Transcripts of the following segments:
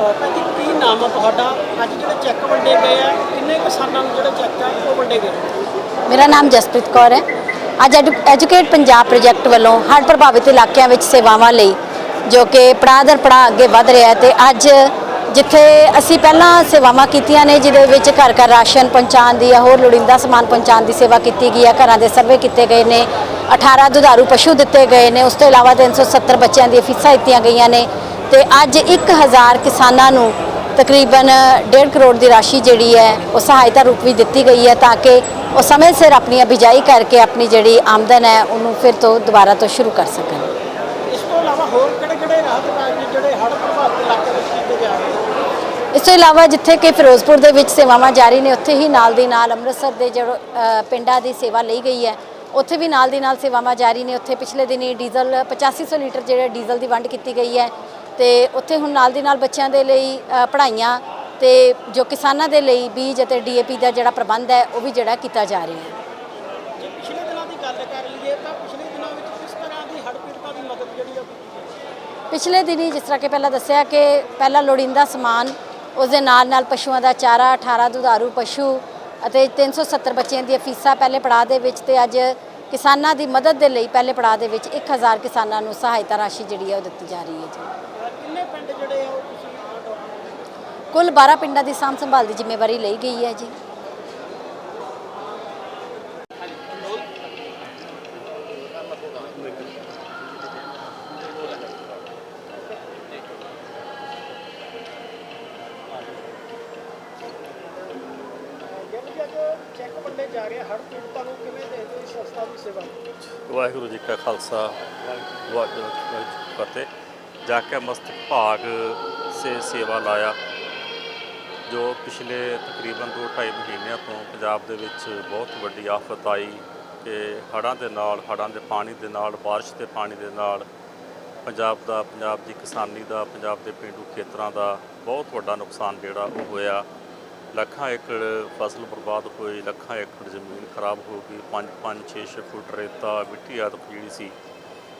ਅ, ਜੀ ਕੀ ਨਾਮ ਆ ਤੁਹਾਡਾ? ਅੱਜ ਜਿਹੜੇ ਚੈੱਕ ਵੰਡੇ ਗਏ ਆ ਕਿੰਨੇ ਕਿਸਾਨਾਂ ਨੂੰ ਜਿਹੜੇ ਚੈੱਕ ਆ ਉਹ ਵੰਡੇ ਗਏ? ਮੇਰਾ ਨਾਮ ਜਸਪ੍ਰੀਤ ਕੌਰ ਹੈ। ਅੱਜ ਐਡੂ- ਐਜੂਕੇਟ ਪੰਜਾਬ ਪ੍ਰੋਜੈਕਟ ਵੱਲੋਂ ਹੜ੍ਹ ਪ੍ਰਭਾਵਿਤ ਇਲਾਕਿਆਂ ਵਿੱਚ ਸੇਵਾਵਾਂ ਲਈ ਜੋ ਕਿ ਪੜਾਅ ਦਰ ਪੜਾਅ ਅੱਗੇ ਵਧ ਰਿਹਾ ਹੈ ਤੇ ਅੱਜ ਜਿੱਥੇ ਅਸੀਂ ਪਹਿਲਾਂ ਸੇਵਾਵਾਂ ਕੀਤੀਆਂ ਨੇ ਜਿਹਦੇ ਵਿੱਚ ਘਰ ਘਰ ਰਾਸ਼ਨ ਪਹੁੰਚਾਉਣ ਦੀ ਜਾਂ ਹੋਰ ਲੋੜੀਂਦਾ ਸਮਾਨ ਪਹੁੰਚਾਉਣ ਦੀ ਸੇਵਾ ਕੀਤੀ ਗਈ ਹੈ ਘਰਾਂ ਦੇ ਸਰਵੇ ਕੀਤੇ ਗਏ ਨੇ 18 ਦੁਧਾਰੂ ਪਸ਼ੂ ਦਿੱਤੇ ਗਏ ਨੇ ਉਸ ਤੋਂ ਇਲਾਵਾ 370 ਬੱਚਿਆਂ ਦੀਆਂ ਫੀਸਾਂ ਦਿੱਤੀਆਂ ਗਈਆਂ ਨੇ ਤੇ ਅੱਜ 1000 ਕਿਸਾਨਾਂ ਨੂੰ ਤਕਰੀਬਨ 1.5 ਕਰੋੜ ਦੀ ਰਾਸ਼ੀ ਜਿਹੜੀ ਹੈ ਉਹ ਸਹਾਇਤਾ ਰੂਪ ਵਿੱਚ ਦਿੱਤੀ ਗਈ ਹੈ ਤਾਂ ਕਿ ਉਹ ਸਮੇਂ ਸਿਰ ਆਪਣੀ ਬਿਜਾਈ ਕਰਕੇ ਆਪਣੀ ਜਿਹੜੀ ਆਮਦਨ ਹੈ ਉਹਨੂੰ ਫਿਰ ਤੋਂ ਦੁਬਾਰਾ ਤੋਂ ਸ਼ੁਰੂ ਕਰ ਸਕਣ। ਇਸ ਤੋਂ ਇਲਾਵਾ ਹੋਰ ਕਿਹੜੇ ਕਿਹੜੇ ਰਾਹਤ ਕਾਰਜ ਜਿਹੜੇ ਹੜ੍ਹ ਪ੍ਰਭਾਵਿਤ ਇਲਾਕੇ ਵਿੱਚ ਕੀਤੇ ਜਾ ਰਹੇ ਇਸ ਤੋਂ ਇਲਾਵਾ ਜਿੱਥੇ ਕਿ ਫਿਰੋਜ਼ਪੁਰ ਦੇ ਵਿੱਚ ਸੇਵਾਵਾਂ ਜਾਰੀ ਨੇ ਉੱਥੇ ਹੀ ਨਾਲ ਦੀ ਨਾਲ ਅੰਮ੍ਰਿਤਸਰ ਦੇ ਜਿਹੜੇ ਪਿੰਡਾਂ ਦੀ ਸੇਵਾ ਲਈ ਗਈ ਹੈ। ਉੱਥੇ ਵੀ ਨਾਲ ਦੀ ਨਾਲ ਸੇਵਾਵਾਂ ਜਾਰੀ ਨੇ। ਉੱਥੇ ਪਿਛਲੇ ਦਿਨੀ ਡੀਜ਼ਲ 8500 ਲੀਟਰ ਜਿਹੜੇ ਡੀਜ਼ਲ ਦੀ ਵੰਡ ਕੀਤੀ ਗਈ ਹੈ। ਤੇ ਉੱਥੇ ਹੁਣ ਨਾਲ ਦੀ ਨਾਲ ਬੱਚਿਆਂ ਦੇ ਲਈ ਪੜ੍ਹਾਈਆਂ ਤੇ ਜੋ ਕਿਸਾਨਾਂ ਦੇ ਲਈ ਬੀਜ ਅਤੇ ਡੀਏਪੀ ਦਾ ਜਿਹੜਾ ਪ੍ਰਬੰਧ ਹੈ ਉਹ ਵੀ ਜਿਹੜਾ ਕੀਤਾ ਜਾ ਰਿਹਾ ਹੈ। ਜੇ ਪਿਛਲੇ ਦਿਨਾਂ ਦੀ ਗੱਲ ਕਰ ਲਈਏ ਤਾਂ ਪਿਛਲੇ ਦਿਨਾਂ ਵਿੱਚ ਕਿਸ ਤਰ੍ਹਾਂ ਦੀ ਹੜ੍ਹ ਪੀੜਤਾਂ ਦੀ ਮਦਦ ਜਿਹੜੀ ਆ ਉਹ ਕੀਤੀ ਗਈ? ਪਿਛਲੇ ਦਿਨੀ ਜਿਸ ਤਰ੍ਹਾਂ ਕਿ ਪਹਿਲਾਂ ਦੱਸਿਆ ਕਿ ਪਹਿਲਾਂ ਲੋੜੀਂਦਾ ਸਮਾਨ ਉਸ ਦੇ ਨਾਲ ਨਾਲ ਪਸ਼ੂਆਂ ਦਾ ਚਾਰਾ 18 ਦੁਧਾਰੂ ਪਸ਼ੂ ਅਤੇ 370 ਬੱਚਿਆਂ ਦੀਆਂ ਫੀਸਾਂ ਪਹਿਲੇ ਪੜਾਅ ਦੇ ਵਿੱਚ ਤੇ ਅੱਜ ਕਿਸਾਨਾਂ ਦੀ ਮਦਦ ਦੇ ਲਈ ਪਹਿਲੇ ਪੜਾਅ ਦੇ ਵਿੱਚ 1000 ਕਿਸਾਨਾਂ ਨੂੰ ਸਹਾਇਤਾ ਰਾਸ਼ੀ ਜਿਹੜੀ ਹੈ ਉਹ ਦਿੱਤੀ ਜਾ ਰਹੀ ਹੈ ਜੀ ਅ, ਕਿੰਨੇ ਪਿੰਡ ਜਿਹੜੇ ਆ ਉਹ ਤੁਸੀਂ ਅ, ਡਾਕਟਰ ਕੁੱਲ 12 ਪਿੰਡਾਂ ਦੀ ਸਾਂਭ ਸੰਭਾਲ ਦੀ ਜ਼ਿੰਮੇਵਾਰੀ ਲਈ ਗਈ ਹੈ ਜੀ। ਵਾਹਿਗੁਰੂ ਜੀ ਕਾ ਖਾਲਸਾ, ਵਾਹਿਗੁਰੂ ਜੀ ਕੀ ਫਤਿਹ। ਜਾ ਕੇ ਮਸਤ ਭਾਗ ਸੇ ਸੇਵਾ ਲਾਇਆ। ਜੋ ਪਿਛਲੇ ਤਕਰੀਬਨ 2-2.5 ਮਹੀਨਿਆਂ ਤੋਂ ਪੰਜਾਬ ਦੇ ਵਿੱਚ ਬਹੁਤ ਵੱਡੀ ਆਫਤ ਆਈ ਕਿ ਹੜ੍ਹਾਂ ਦੇ ਨਾਲ, ਹੜ੍ਹਾਂ ਦੇ ਪਾਣੀ ਦੇ ਨਾਲ, ਬਾਰਿਸ਼ ਦੇ ਪਾਣੀ ਦੇ ਨਾਲ ਪੰਜਾਬ ਦਾ, ਪੰਜਾਬ ਦੀ ਕਿਸਾਨੀ ਦਾ, ਪੰਜਾਬ ਦੇ ਪਿੰਡੂ ਖੇਤਰਾਂ ਦਾ ਬਹੁਤ ਵੱਡਾ ਨੁਕਸਾਨ ਜਿਹੜਾ ਉਹ ਹੋਇਆ। ਲੱਖਾਂ ਏਕੜ ਫਸਲ ਬਰਬਾਦ ਹੋਈ, ਲੱਖਾਂ ਏਕੜ ਜ਼ਮੀਨ ਖਰਾਬ ਹੋ ਗਈ 5 5 6 6 ਫੁੱਟ ਰੇਤਾ, ਮਿੱਟੀ ਆਦਿ ਜਿਹੜੀ ਸੀ,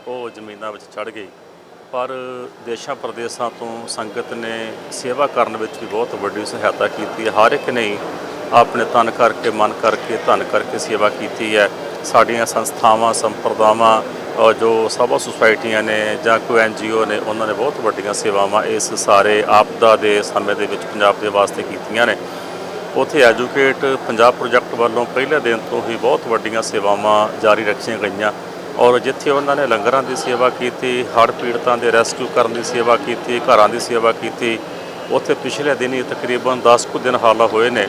ਉਹ ਜ਼ਮੀਨਾਂ ਵਿੱਚ ਚੜ ਗਈ। ਪਰ ਦੇਸ਼ਾਂ ਪ੍ਰਦੇਸ਼ਾਂ ਤੋਂ ਸੰਗਤ ਨੇ ਸੇਵਾ ਕਰਨ ਵਿੱਚ ਵੀ ਬਹੁਤ ਵੱਡੀ ਸਹਾਇਤਾ ਕੀਤੀ ਹੈ। ਹਰ ਇੱਕ ਨੇ ਆਪਣੇ ਤਨ ਕਰਕੇ, ਮਨ ਕਰਕੇ, ਧਨ ਕਰਕੇ ਸੇਵਾ ਕੀਤੀ ਹੈ। ਸਾਡੀਆਂ ਸੰਸਥਾਵਾਂ, ਸੰਪਰਦਾਵਾਂ ਜੋ ਸਭਾ ਸੁਸਾਇਟੀਆਂ ਨੇ ਜਾਂ ਕੋਈ ਐਨਜੀਓ ਨੇ, ਉਹਨਾਂ ਨੇ ਬਹੁਤ ਵੱਡੀਆਂ ਸੇਵਾਵਾਂ ਇਸ ਸਾਰੇ ਆਪਦਾ ਦੇ ਸਮੇਂ ਦੇ ਵਿੱਚ ਪੰਜਾਬ ਦੇ ਵਾਸਤੇ ਕੀਤੀਆਂ ਨੇ। ਉਥੇ ਐਜੂਕੇਟ ਪੰਜਾਬ ਪ੍ਰੋਜੈਕਟ ਵੱਲੋਂ ਪਹਿਲੇ ਦਿਨ ਤੋਂ ਹੀ ਬਹੁਤ ਵੱਡੀਆਂ ਸੇਵਾਵਾਂ ਜਾਰੀ ਰੱਖੀਆਂ ਗਈਆਂ। ਔਰ ਜਿੱਥੇ ਉਹਨਾਂ ਨੇ ਲੰਗਰਾਂ ਦੀ ਸੇਵਾ ਕੀਤੀ, ਹੜ੍ਹ ਪੀੜਤਾਂ ਦੇ ਰੈਸਕਿਊ ਕਰਨ ਦੀ ਸੇਵਾ ਕੀਤੀ, ਘਰਾਂ ਦੀ ਸੇਵਾ ਕੀਤੀ, ਉੱਥੇ ਪਿਛਲੇ ਦਿਨ ਹੀ ਤਕਰੀਬਨ 10 ਕੁ ਦਿਨ ਹਾਲਾ ਹੋਏ ਨੇ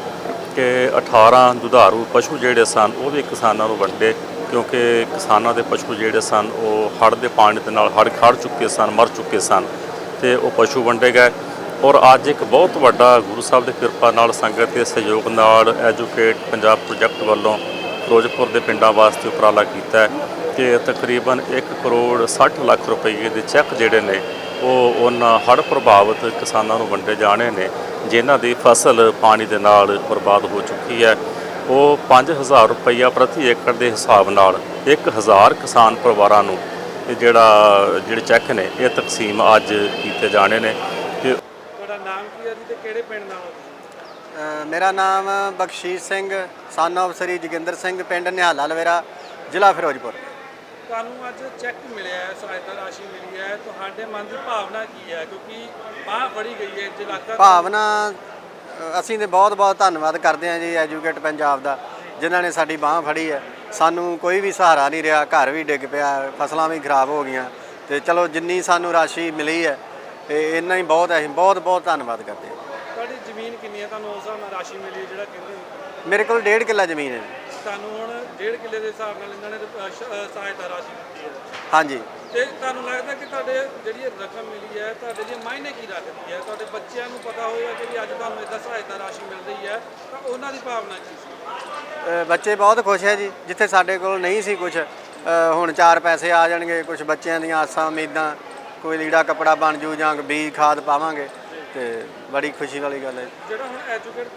ਕਿ 18 ਦੁਧਾਰੂ ਪਸ਼ੂ ਜਿਹੜੇ ਸਨ, ਉਹ ਵੀ ਕਿਸਾਨਾਂ ਨੂੰ ਵੰਡੇ, ਕਿਉਂਕਿ ਕਿਸਾਨਾਂ ਦੇ ਪਸ਼ੂ ਜਿਹੜੇ ਸਨ, ਉਹ ਹੜ੍ਹ ਦੇ ਪਾਣੀ ਦੇ ਨਾਲ ਹੜ੍ਹ ਖੜ ਚੁੱਕੇ ਸਨ, ਮਰ ਚੁੱਕੇ ਸਨ ਤੇ ਉਹ ਪਸ਼ੂ ਵੰਡੇ ਗਏ। ਔਰ ਅੱਜ ਇੱਕ ਬਹੁਤ ਵੱਡਾ ਗੁਰੂ ਸਾਹਿਬ ਦੀ ਕਿਰਪਾ ਨਾਲ ਸੰਗਤ ਦੇ ਸਹਿਯੋਗ ਨਾਲ ਐਜੂਕੇਟ ਪੰਜਾਬ ਪ੍ਰੋਜੈਕਟ ਵੱਲੋਂ ਫਿਰੋਜ਼ਪੁਰ ਦੇ ਪਿੰਡਾਂ ਵਾਸਤੇ ਉਪਰਾਲਾ ਕੀਤਾ ਹੈ ਕਿ ਤਕਰੀਬਨ 1 ਕਰੋੜ 60 ਲੱਖ ਰੁਪਏ ਦੇ ਚੈੱਕ ਜਿਹੜੇ ਨੇ, ਉਹ ਉਹਨਾਂ ਹੜ੍ਹ ਪ੍ਰਭਾਵਿਤ ਕਿਸਾਨਾਂ ਨੂੰ ਵੰਡੇ ਜਾਣੇ ਨੇ, ਜਿਨ੍ਹਾਂ ਦੀ ਫਸਲ ਪਾਣੀ ਦੇ ਨਾਲ ਬਰਬਾਦ ਹੋ ਚੁੱਕੀ ਹੈ। ਉਹ 5000 ਰੁਪਈਆ ਪ੍ਰਤੀ ਏਕੜ ਦੇ ਹਿਸਾਬ ਨਾਲ 1000 ਕਿਸਾਨ ਪਰਿਵਾਰਾਂ ਨੂੰ ਇਹ ਜਿਹੜਾ, ਜਿਹੜੇ ਚੈੱਕ ਨੇ, ਇਹ ਤਕਸੀਮ ਅੱਜ ਕੀਤੇ ਜਾਣੇ ਨੇ। ਕਿ ਤੁਹਾਡਾ ਨਾਮ ਕੀ ਹੈ ਜੀ ਤੇ ਕਿਹੜੇ ਪਿੰਡ ਨਾਲ ਮੇਰਾ ਨਾਮ ਬਖਸ਼ੀਸ਼ ਸਿੰਘ ਸਨ of ਸ੍ਰੀ ਜੋਗਿੰਦਰ ਸਿੰਘ ਪਿੰਡ ਨਿਹਾਲਾ ਲਵੇਰਾ ਜ਼ਿਲ੍ਹਾ ਫਿਰੋਜ਼ਪੁਰ। ਤੁਹਾਨੂੰ ਅੱਜ ਚੈੱਕ ਮਿਲਿਆ ਹੈ ਸਹਾਇਤਾ ਰਾਸ਼ੀ ਮਿਲੀ ਹੈ। ਤੁਹਾਡੇ ਮਨ ਦੀ ਭਾਵਨਾ ਕੀ ਹੈ? ਕਿਉਂਕਿ ਬਾਹ ਫੜੀ ਗਈ ਹੈ ਜੇ ਇਲਾਕਾ ਭਾਵਨਾ ਅਸੀਂ ਤੇ ਬਹੁਤ ਬਹੁਤ ਧੰਨਵਾਦ ਕਰਦੇ ਹਾਂ ਜੀ ਐਜੂਕੇਟ ਪੰਜਾਬ ਦਾ ਜਿਨ੍ਹਾਂ ਨੇ ਸਾਡੀ ਬਾਹ ਫੜੀ ਹੈ। ਸਾਨੂੰ ਕੋਈ ਵੀ ਸਹਾਰਾ ਨਹੀਂ ਰਿਹਾ ਘਰ ਵੀ ਡਿੱਗ ਪਿਆ ਫਸਲਾਂ ਵੀ ਖਰਾਬ ਹੋ ਗਈਆਂ। ਤੇ ਚਲੋ ਜਿੰਨੀ ਸਾਨੂੰ ਰਾਸ਼ੀ ਮਿਲੀ ਹੈ ਤੇ ਇੰਨਾ ਹੀ ਬਹੁਤ ਹੈ ਬਹੁਤ ਬਹੁਤ ਧੰਨਵਾਦ ਕਰਦੇ ਹਾਂ। ਜ਼ਮੀਨ ਕਿੰਨੀ ਹੈ? ਤੁਹਾਨੂੰ ਉਸ ਹਿਸਾਬ ਨਾਲ ਰਾਸ਼ੀ ਮਿਲੀ ਹੈ ਜਿਹੜਾ ਕਹਿੰਦੇ ਨੇ। ਮੇਰੇ ਕੋਲ ਡੇਢ ਕਿੱਲਾ ਜ਼ਮੀਨ ਹੈ। ਤੁਹਾਨੂੰ ਹੁਣ ਡੇਢ ਕਿੱਲੇ ਦੇ ਹਿਸਾਬ ਨਾਲ ਇਹਨਾਂ ਨੇ ਅ, ਸ਼- ਅ, ਸਹਾਇਤਾ ਰਾਸ਼ੀ ਦਿੱਤੀ ਹੈ। ਹਾਂਜੀ। ਤੇ ਤੁਹਾਨੂੰ ਲੱਗਦਾ ਕਿ ਤੁਹਾਡੇ ਜਿਹੜੀ ਇਹ ਰਕਮ ਮਿਲੀ ਹੈ ਤੁਹਾਡੇ ਲਈ ਮਾਇਨੇ ਕੀ ਰੱਖਦੀ ਹੈ? ਤੁਹਾਡੇ ਬੱਚਿਆਂ ਨੂੰ ਪਤਾ ਹੋਵੇਗਾ ਕਿ ਵੀ ਅੱਜ ਤੁਹਾਨੂੰ ਇਦਾਂ ਸਹਾਇਤਾ ਰਾਸ਼ੀ ਮਿਲ ਰਹੀ ਹੈ ਤਾਂ ਉਹਨਾਂ ਦੀ ਭਾਵਨਾ ਕੀ ਸੀ? ਅ, ਬੱਚੇ ਬਹੁਤ ਖੁਸ਼ ਹੈ ਜੀ ਜਿੱਥੇ ਸਾਡੇ ਕੋਲ ਨਹੀਂ ਸੀ ਕੁਝ ਹੁਣ ਚਾਰ ਪੈਸੇ ਆ ਜਾਣਗੇ ਕੁਝ ਬੱਚਿਆਂ ਦੀਆਂ ਆਸਾਂ ਉਮੀਦਾਂ ਕੋਈ ਲੀੜਾ ਕੱਪੜਾ ਬਣ ਜੂ ਜਾਂ ਬੀਜ ਖਾਦ ਪਾਵਾਂਗੇ। ਤੇ ਬੜੀ ਖੁਸ਼ੀ ਵਾਲੀ ਗੱਲ ਹੈ। ਜਿਹੜਾ ਹੁਣ ਐਜੂਕੇਟ